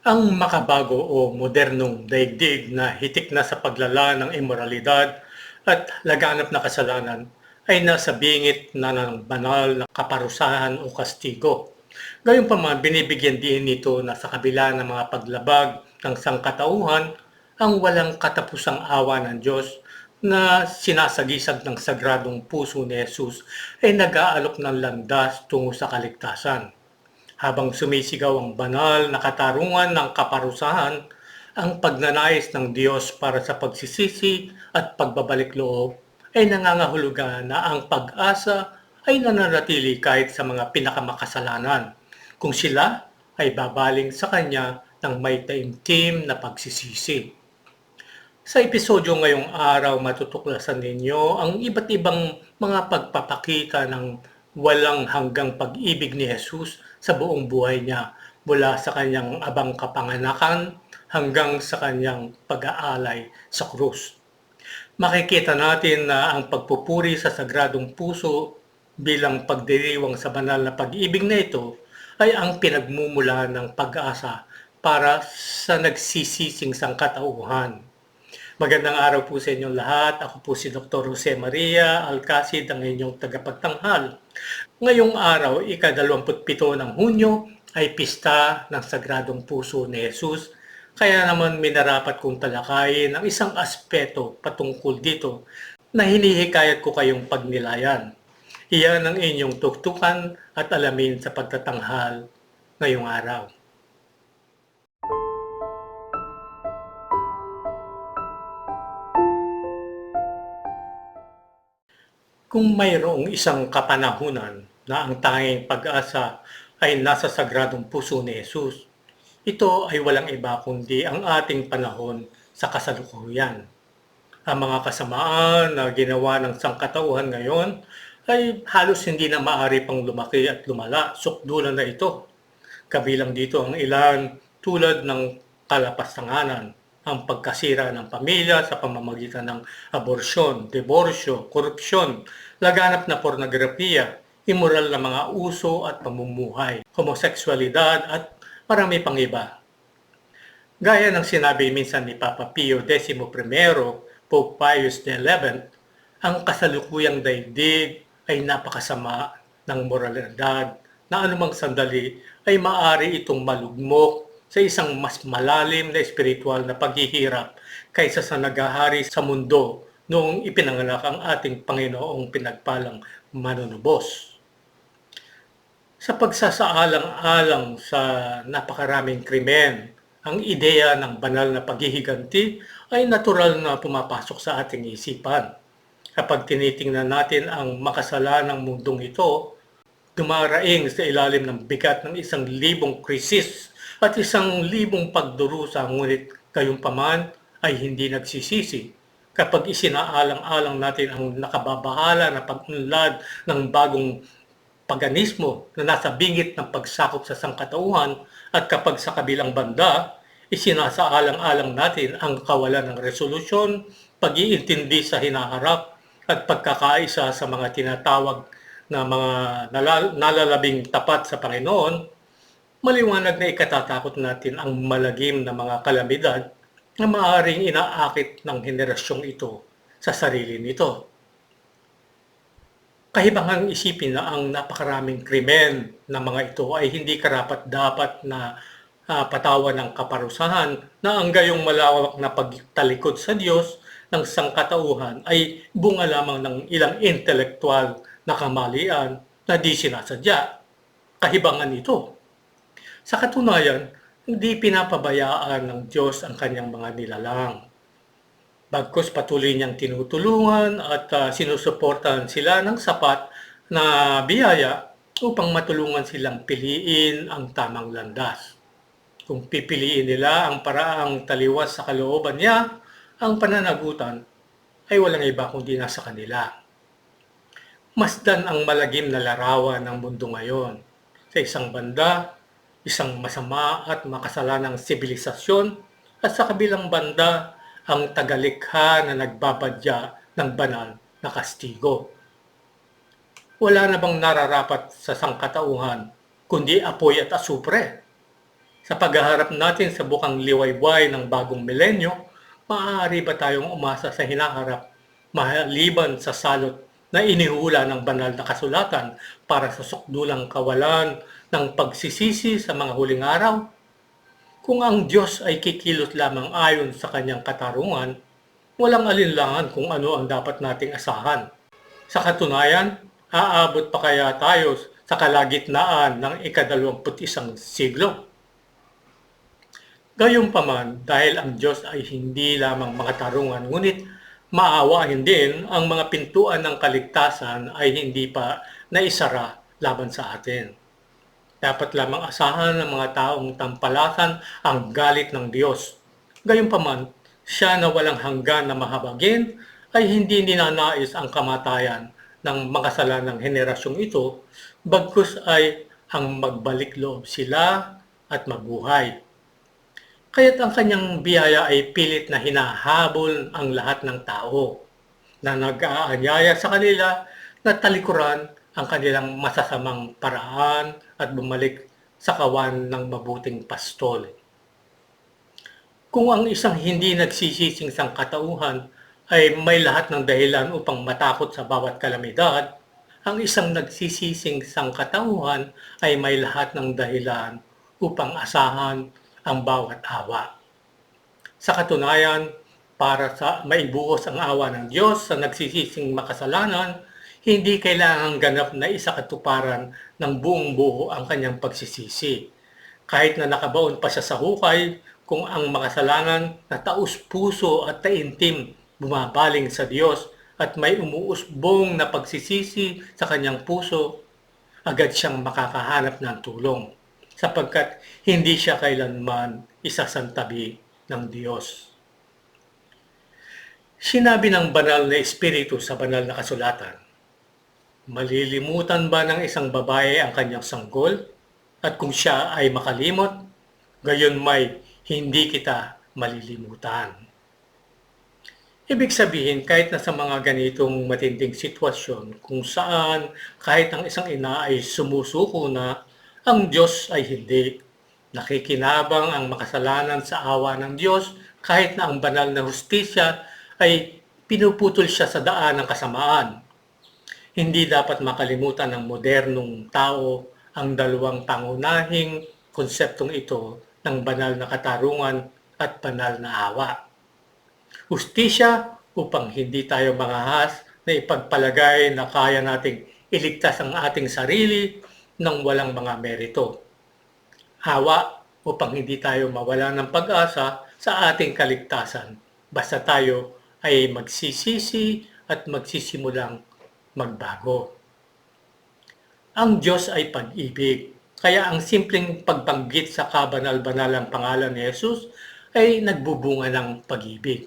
Ang makabago o modernong daigdig na hitik na sa paglala ng imoralidad at laganap na kasalanan ay nasa bingit na ng banal na kaparusahan o kastigo. Gayunpaman, binibigyan din nito na sa kabila ng mga paglabag ng sangkatauhan, ang walang katapusang awa ng Diyos na sinasagisag ng sagradong puso ni Jesus ay nag-aalok ng landas tungo sa kaligtasan. Habang sumisigaw ang banal na katarungan ng kaparusahan, ang pagnanais ng Diyos para sa pagsisisi at pagbabalik loob ay nangangahulugan na ang pag-asa ay nananatili kahit sa mga pinakamakasalanan kung sila ay babaling sa Kanya ng may taimtim na pagsisisi. Sa episodyo ngayong araw, matutuklasan ninyo ang iba't ibang mga pagpapakita ng walang hanggang pag-ibig ni Jesus sa buong buhay niya mula sa kanyang abang kapanganakan hanggang sa kanyang pag-aalay sa krus. Makikita natin na ang pagpupuri sa sagradong puso bilang pagdiriwang sa banal na pag-ibig na ito ay ang pinagmumula ng pag-asa para sa nagsisising sangkatauhan. Magandang araw po sa inyong lahat. Ako po si Dr. Jose Maria Alcacid, ang inyong tagapagtanghal. Ngayong araw, ika-27 ng Hunyo, ay pista ng Sagradong Puso ni Jesus. Kaya naman minarapat kong talakayin ang isang aspeto patungkol dito na hinihikayat ko kayong pagnilayan. Iyan ang inyong tuktukan at alamin sa pagtatanghal ngayong araw. Kung mayroong isang kapanahunan na ang tanging pag-asa ay nasa sagradong puso ni Jesus, ito ay walang iba kundi ang ating panahon sa kasalukuyan. Ang mga kasamaan na ginawa ng sangkatauhan ngayon ay halos hindi na maaari pang lumaki at lumala, sukdulan na ito. Kabilang dito ang ilan tulad ng kalapastanganan, ang pagkasira ng pamilya sa pamamagitan ng aborsyon, diborsyo, korupsyon, laganap na pornografiya, immoral na mga uso at pamumuhay, homoseksualidad at marami pang iba. Gaya ng sinabi minsan ni Papa Pio XI, Pope Pius XI, ang kasalukuyang daigdig ay napakasama ng moralidad na anumang sandali ay maari itong malugmok sa isang mas malalim na espiritual na paghihirap kaysa sa nagahari sa mundo noong ipinanganak ang ating Panginoong pinagpalang manunubos. Sa pagsasaalang-alang sa napakaraming krimen, ang ideya ng banal na paghihiganti ay natural na pumapasok sa ating isipan. Kapag tinitingnan natin ang makasalanang mundong ito, dumaraing sa ilalim ng bigat ng isang libong krisis at isang libong pagdurusa ngunit paman ay hindi nagsisisi. Kapag isinaalang-alang natin ang nakababahala na pag-unlad ng bagong paganismo na nasa bingit ng pagsakop sa sangkatauhan at kapag sa kabilang banda, isinasaalang-alang natin ang kawalan ng resolusyon, pag-iintindi sa hinaharap at pagkakaisa sa mga tinatawag na mga nalalabing tapat sa Panginoon, maliwanag na ikatatakot natin ang malagim na mga kalamidad na maaaring inaakit ng henerasyong ito sa sarili nito. Kahibangang isipin na ang napakaraming krimen na mga ito ay hindi karapat dapat na uh, patawan ng kaparusahan na ang gayong malawak na pagtalikod sa Diyos ng sangkatauhan ay bunga lamang ng ilang intelektual na kamalian na di sinasadya. Kahibangan ito sa katunayan, hindi pinapabayaan ng Diyos ang kanyang mga nilalang. Bagkus patuloy niyang tinutulungan at uh, sinusuportahan sila ng sapat na biyaya upang matulungan silang piliin ang tamang landas. Kung pipiliin nila ang paraang taliwas sa kalooban niya, ang pananagutan ay walang iba kundi nasa kanila. Masdan ang malagim na larawan ng mundo ngayon. Sa isang banda, isang masama at makasalanang sibilisasyon at sa kabilang banda ang tagalikha na nagbabadya ng banal na kastigo. Wala na bang nararapat sa sangkatauhan kundi apoy at asupre? Sa paghaharap natin sa bukang liwayway ng bagong milenyo, maaari ba tayong umasa sa hinaharap maliban sa salot na inihula ng banal na kasulatan para sa sukdulang kawalan ng pagsisisi sa mga huling araw? Kung ang Diyos ay kikilos lamang ayon sa kanyang katarungan, walang alinlangan kung ano ang dapat nating asahan. Sa katunayan, aabot pa kaya tayo sa kalagitnaan ng ikadalawamput isang siglo? Gayunpaman, dahil ang Diyos ay hindi lamang mga tarungan, ngunit maawain din ang mga pintuan ng kaligtasan ay hindi pa naisara laban sa atin. Dapat lamang asahan ng mga taong tampalasan ang galit ng Diyos. Gayunpaman, siya na walang hanggan na mahabagin ay hindi ninanais ang kamatayan ng makasalanang henerasyong ito, bagkus ay ang magbalik loob sila at mabuhay. Kaya't ang kanyang biyaya ay pilit na hinahabol ang lahat ng tao na nag-aanyaya sa kanila na talikuran ang kanilang masasamang paraan at bumalik sa kawan ng mabuting pastol. Kung ang isang hindi nagsisising sangkatauhan ay may lahat ng dahilan upang matakot sa bawat kalamidad, ang isang nagsisising sangkatauhan ay may lahat ng dahilan upang asahan ang bawat awa. Sa katunayan, para sa maibuhos ang awa ng Diyos sa nagsisising makasalanan, hindi kailangang ganap na isa katuparan ng buong buo ang kanyang pagsisisi. Kahit na nakabaon pa siya sa hukay, kung ang makasalanan na taus puso at taintim bumabaling sa Diyos at may umuusbong na pagsisisi sa kanyang puso, agad siyang makakahanap ng tulong sapagkat hindi siya kailanman isasantabi ng Diyos. Sinabi ng banal na espiritu sa banal na kasulatan, Malilimutan ba ng isang babae ang kanyang sanggol? At kung siya ay makalimot, gayon may hindi kita malilimutan. Ibig sabihin, kahit na sa mga ganitong matinding sitwasyon kung saan kahit ang isang ina ay sumusuko na ang Diyos ay hindi. Nakikinabang ang makasalanan sa awa ng Diyos kahit na ang banal na hustisya ay pinuputol siya sa daan ng kasamaan. Hindi dapat makalimutan ng modernong tao ang dalawang pangunahing konseptong ito ng banal na katarungan at banal na awa. Hustisya upang hindi tayo mangahas na ipagpalagay na kaya nating iligtas ang ating sarili ng walang mga merito. Hawa upang hindi tayo mawala ng pag-asa sa ating kaligtasan basta tayo ay magsisisi at magsisimulang magbago. Ang Diyos ay pag-ibig, kaya ang simpleng pagbanggit sa kabanal-banalang pangalan ni Jesus ay nagbubunga ng pag-ibig.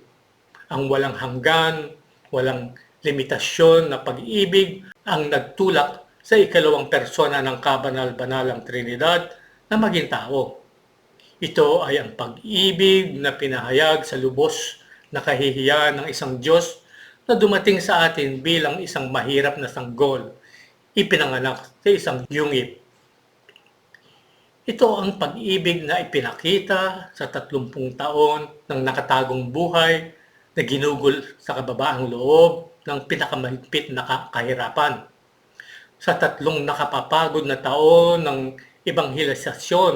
Ang walang hanggan, walang limitasyon na pag-ibig ang nagtulak sa ikalawang persona ng kabanal-banalang Trinidad na maging tao. Ito ay ang pag-ibig na pinahayag sa lubos na kahihiyan ng isang Diyos na dumating sa atin bilang isang mahirap na sanggol, ipinanganak sa isang yungip. Ito ang pag-ibig na ipinakita sa 30 taon ng nakatagong buhay na ginugol sa kababaang loob ng pinakamahigpit na kahirapan sa tatlong nakapapagod na taon ng ebanghelisasyon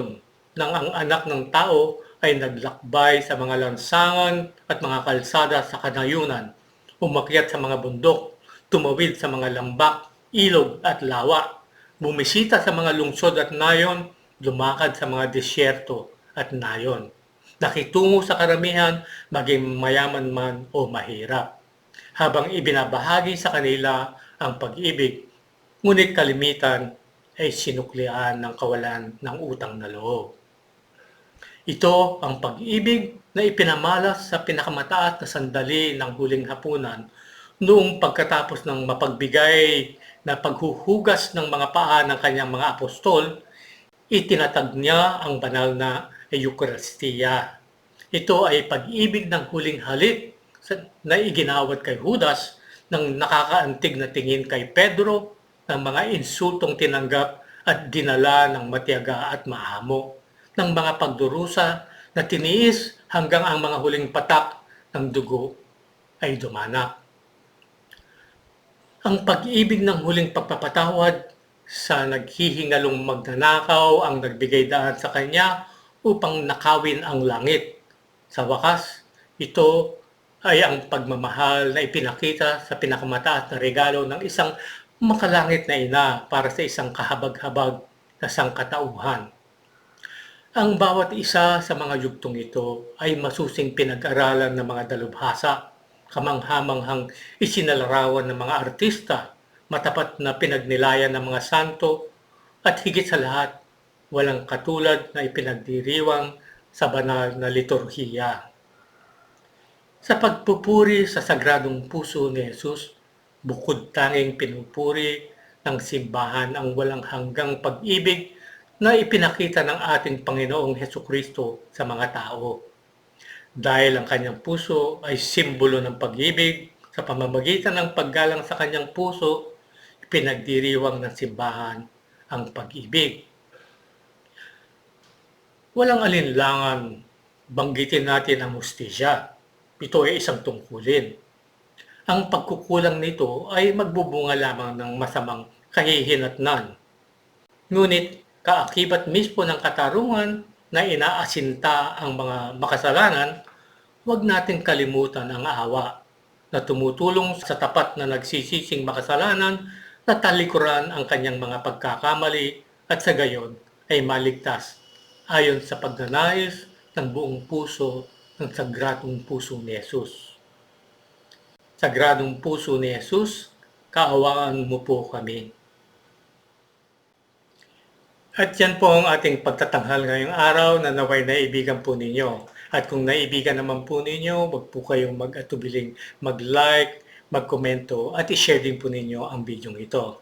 ng ang anak ng tao ay naglakbay sa mga lansangan at mga kalsada sa kanayunan, umakyat sa mga bundok, tumawid sa mga lambak, ilog at lawa, bumisita sa mga lungsod at nayon, lumakad sa mga disyerto at nayon. Nakitungo sa karamihan, maging mayaman man o mahirap. Habang ibinabahagi sa kanila ang pag-ibig ngunit kalimitan ay sinuklian ng kawalan ng utang na loob. Ito ang pag-ibig na ipinamalas sa pinakamataas na sandali ng huling hapunan noong pagkatapos ng mapagbigay na paghuhugas ng mga paa ng kanyang mga apostol, itinatag niya ang banal na Eucharistia. Ito ay pag-ibig ng huling halik na iginawad kay Judas ng nakakaantig na tingin kay Pedro ng mga insultong tinanggap at dinala ng matiyaga at maamo. Ng mga pagdurusa na tiniis hanggang ang mga huling patak ng dugo ay dumanak. Ang pag-ibig ng huling pagpapatawad sa naghihingalong magnanakaw ang nagbigay daan sa kanya upang nakawin ang langit. Sa wakas, ito ay ang pagmamahal na ipinakita sa pinakamataas na regalo ng isang makalangit na ina para sa isang kahabag-habag na sangkatauhan. Ang bawat isa sa mga yugtong ito ay masusing pinag-aralan ng mga dalubhasa, kamanghamanghang isinalarawan ng mga artista, matapat na pinagnilayan ng mga santo, at higit sa lahat, walang katulad na ipinagdiriwang sa banal na liturhiya. Sa pagpupuri sa sagradong puso ni Jesus, bukod tanging pinupuri ng simbahan ang walang hanggang pag-ibig na ipinakita ng ating Panginoong Heso Kristo sa mga tao. Dahil ang kanyang puso ay simbolo ng pag-ibig, sa pamamagitan ng paggalang sa kanyang puso, pinagdiriwang ng simbahan ang pag-ibig. Walang alinlangan, banggitin natin ang mustisya. Ito ay isang tungkulin. Ang pagkukulang nito ay magbubunga lamang ng masamang kahihinatnan. Ngunit kaakibat mismo ng katarungan na inaasinta ang mga makasalanan, huwag natin kalimutan ang awa na tumutulong sa tapat na nagsisising makasalanan na talikuran ang kanyang mga pagkakamali at sa gayon ay maligtas ayon sa pagnanais ng buong puso ng sagradong puso ni Jesus. Sagradong puso ni Jesus, kaawaan mo po kami. At yan po ang ating pagtatanghal ngayong araw na naway naibigan po ninyo. At kung naibigan naman po ninyo, wag po kayong mag-atubiling mag-like, mag-komento at i-share din po ninyo ang video ito.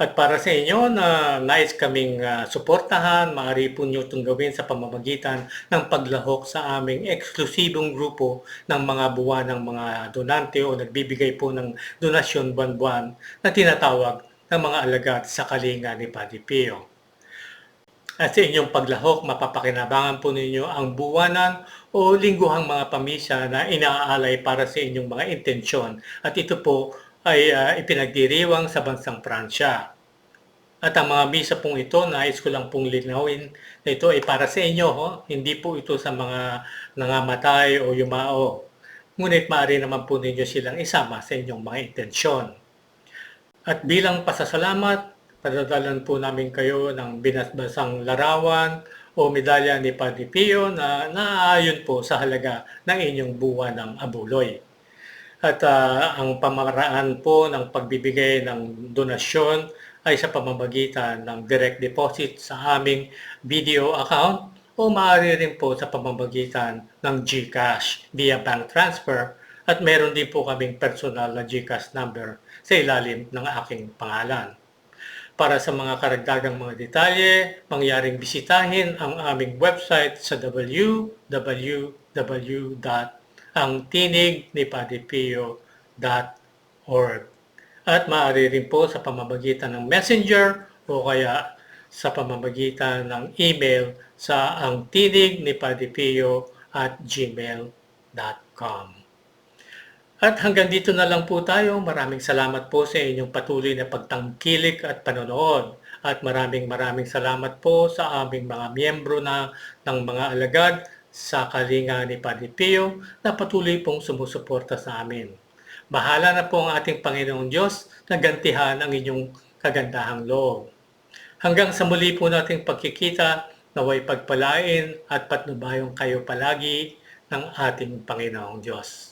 At para sa inyo na nais kaming uh, suportahan, maaari po nyo itong gawin sa pamamagitan ng paglahok sa aming eksklusibong grupo ng mga buwan ng mga donante o nagbibigay po ng donasyon buwan-buwan na tinatawag ng mga alagad sa kalinga ni Padre Pio. At sa inyong paglahok, mapapakinabangan po ninyo ang buwanan o lingguhang mga pamisa na inaalay para sa inyong mga intensyon. At ito po ay uh, ipinagdiriwang sa bansang Pransya. At ang mga misa pong ito, nais ko lang pong linawin na ito ay para sa inyo. Ho? Hindi po ito sa mga nangamatay o yumao. Ngunit maaari naman po ninyo silang isama sa inyong mga intensyon. At bilang pasasalamat, padadalan po namin kayo ng binasbasang larawan o medalya ni Padre Pio na naaayon po sa halaga ng inyong buwan ng abuloy. At uh, ang pamaraan po ng pagbibigay ng donasyon ay sa pamamagitan ng direct deposit sa aming video account o maaari rin po sa pamamagitan ng GCash via bank transfer at meron din po kaming personal na GCash number sa ilalim ng aking pangalan. Para sa mga karagdagang mga detalye, mangyaring bisitahin ang aming website sa www.angtinignipadipio.org at maaari rin po sa pamamagitan ng messenger o kaya sa pamamagitan ng email sa angtinignipadipio at gmail.com. At hanggang dito na lang po tayo. Maraming salamat po sa inyong patuloy na pagtangkilik at panonood. At maraming maraming salamat po sa aming mga miyembro na ng mga alagad sa kalinga ni Padre Pio na patuloy pong sumusuporta sa amin. Bahala na po ang ating Panginoong Diyos na gantihan ang inyong kagandahang loob. Hanggang sa muli po nating pagkikita, naway pagpalain at patnubayong kayo palagi ng ating Panginoong Diyos.